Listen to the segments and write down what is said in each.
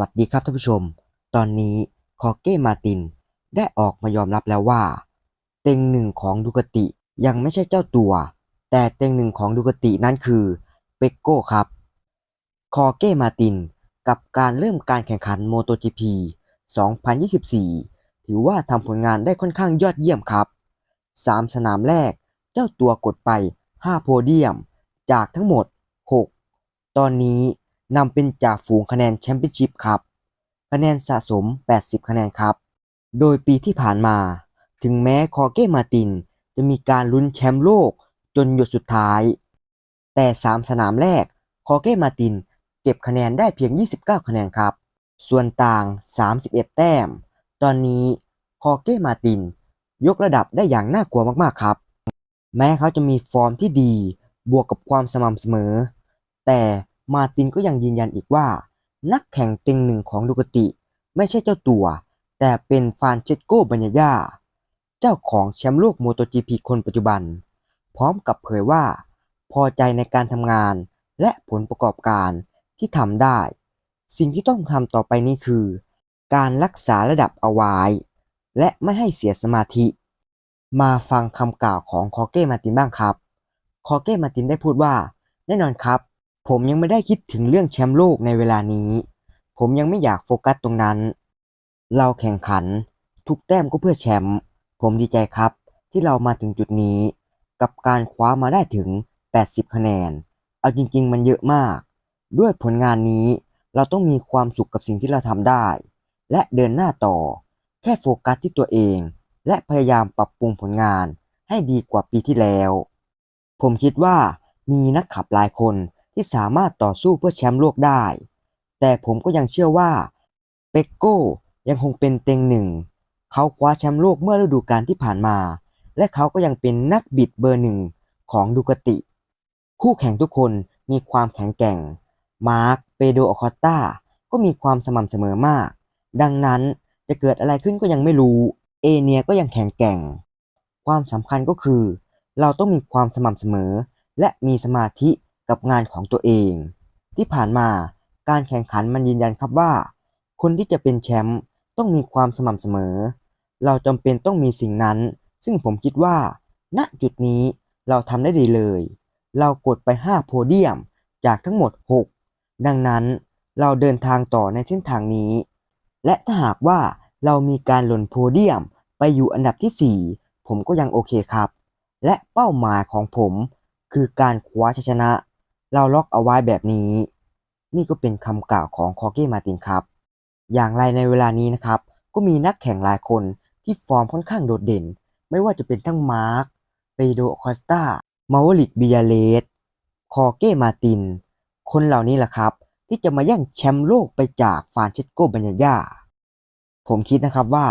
วัสดีครับท่านผู้ชม ตอนนี้คอเก้มาตินได้ออกมายอมรับแล้วว่า เต็งหนึ่งของดูกาติยังไม่ใช่เจ้าตัว แต่เต็งหนึ่งของดูกาตินั้นคือเปกโก้ครับ คอเก้มาตินกับการเริ่มการแข่งขัน MotoGP 2024 ถือว่าทำผลงานได้ค่อนข้างยอดเยี่ยมครับ 3 สนามแรกเจ้าตัวกดไป 5 โพเดียม จากทั้งหมด 6 ตอนนี้ นำเป็นจ่าฝูงคะแนนแชมเปี้ยนชิพครับ คะแนนสะสม 80 คะแนนครับ โดยปีที่ผ่านมา ถึงแม้คอเก้มาติน จะมีการลุ้นแชมป์โลกจนหยดสุดท้าย แต่ 3 สนามแรก คอเก้มาติน เก็บคะแนนได้เพียง 29 คะแนนครับ ส่วนต่าง 31 แต้ม ตอนนี้คอเก้มาติน ยกระดับได้อย่างน่ากลัวมากๆครับ แม้เขาจะมีฟอร์มที่ดีบวกกับความสม่ำเสมอ แต่ มาตินก็ยังยืนยันอีกว่า นักแข่งเต็งหนึ่งของดูกาติไม่ใช่เจ้าตัว แต่เป็นฟานเชสโกบัญญาเจ้าของแชมป์โลกโมโต GP คนปัจจุบัน พร้อมกับเผยว่า พอใจในการทำงานและผลประกอบการที่ทำได้ สิ่งที่ต้องทำต่อไปนี้คือ การรักษาระดับเอาไว้ และไม่ให้เสียสมาธิ มาฟังคำกล่าวของคอเก้มาตินบ้างครับ คอเก้มาตินได้พูดว่า แน่นอนครับ ผมยังไม่ได้คิดถึงเรื่องแชมป์โลกในเวลานี้ ผมยังไม่อยากโฟกัสตรงนั้น เราแข่งขัน ทุกแต้มก็เพื่อแชมป์ ผมดีใจครับ ที่เรามาถึงจุดนี้ กับการคว้ามาได้ถึง 80 คะแนน เอาจริง ๆ มันเยอะมาก ด้วยผลงานนี้ เราต้องมีความสุขกับสิ่งที่เราทำได้ และเดินหน้าต่อ แค่โฟกัสที่ตัวเอง และพยายามปรับปรุงผลงานให้ดีกว่าปีที่แล้ว ผมคิดว่ามีนักขับหลายคน ที่สามารถต่อสู้เพื่อแชมป์โลกได้ แต่ผมก็ยังเชื่อว่าเปกโก้ยังคงเป็นเต็งหนึ่ง เขาคว้าแชมป์โลกเมื่อฤดูกาลที่ผ่านมา และเขาก็ยังเป็นนักบิดเบอร์หนึ่งของดูกาติ คู่แข่งทุกคนมีความแข็งแกร่ง มาร์ค เปโดอคอตตาก็มีความสม่ำเสมอมาก ดังนั้นจะเกิดอะไรขึ้นก็ยังไม่รู้ เอเนียก็ยังแข็งแกร่ง ความสำคัญก็คือ เราต้องมีความสม่ำเสมอ และมีสมาธิ กับงานของตัวเอง ที่ผ่านมาการแข่งขันมันยืนยันครับว่า คนที่จะเป็นแชมป์ต้องมีความสม่ำเสมอ เราจำเป็นต้องมีสิ่งนั้น ซึ่งผมคิดว่า ณจุดนี้เราทำได้ดีเลย เรากดไป 5 โพเดียมจากทั้งหมด 6 ดังนั้นเราเดินทางต่อในเส้นทางนี้ และถ้าหากว่าเรามีการหล่นโพเดียมไปอยู่อันดับที่ 4 ผมก็ยังโอเคครับ และเป้าหมายของผมคือการคว้าชัยชนะ เราล็อกเอาไว้แบบนี้ นี่ก็เป็นคำกล่าวของคอเก้มาตินครับ อย่างไรในเวลานี้นะครับ ก็มีนักแข่งหลายคนที่ฟอร์มค่อนข้างโดดเด่น ไม่ว่าจะเป็นทั้งมาร์คเปโดคอสตามาวลิกบิยาเลสคอเก้มาติน คนเหล่านี้แหละครับ ที่จะมาแย่งแชมป์โลกไปจากฟานเชสโกบัญญาย่าผมคิดนะครับว่า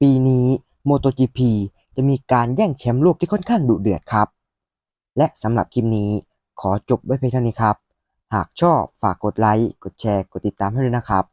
ปีนี้ MotoGP จะมีการแย่งแชมป์โลกที่ค่อนข้างดุเดือดครับ และสำหรับคลิปนี้ ขอจบไว้เพียงเท่านี้ครับ หากชอบฝากกดไลค์ กดแชร์ กดติดตามให้ด้วยนะครับ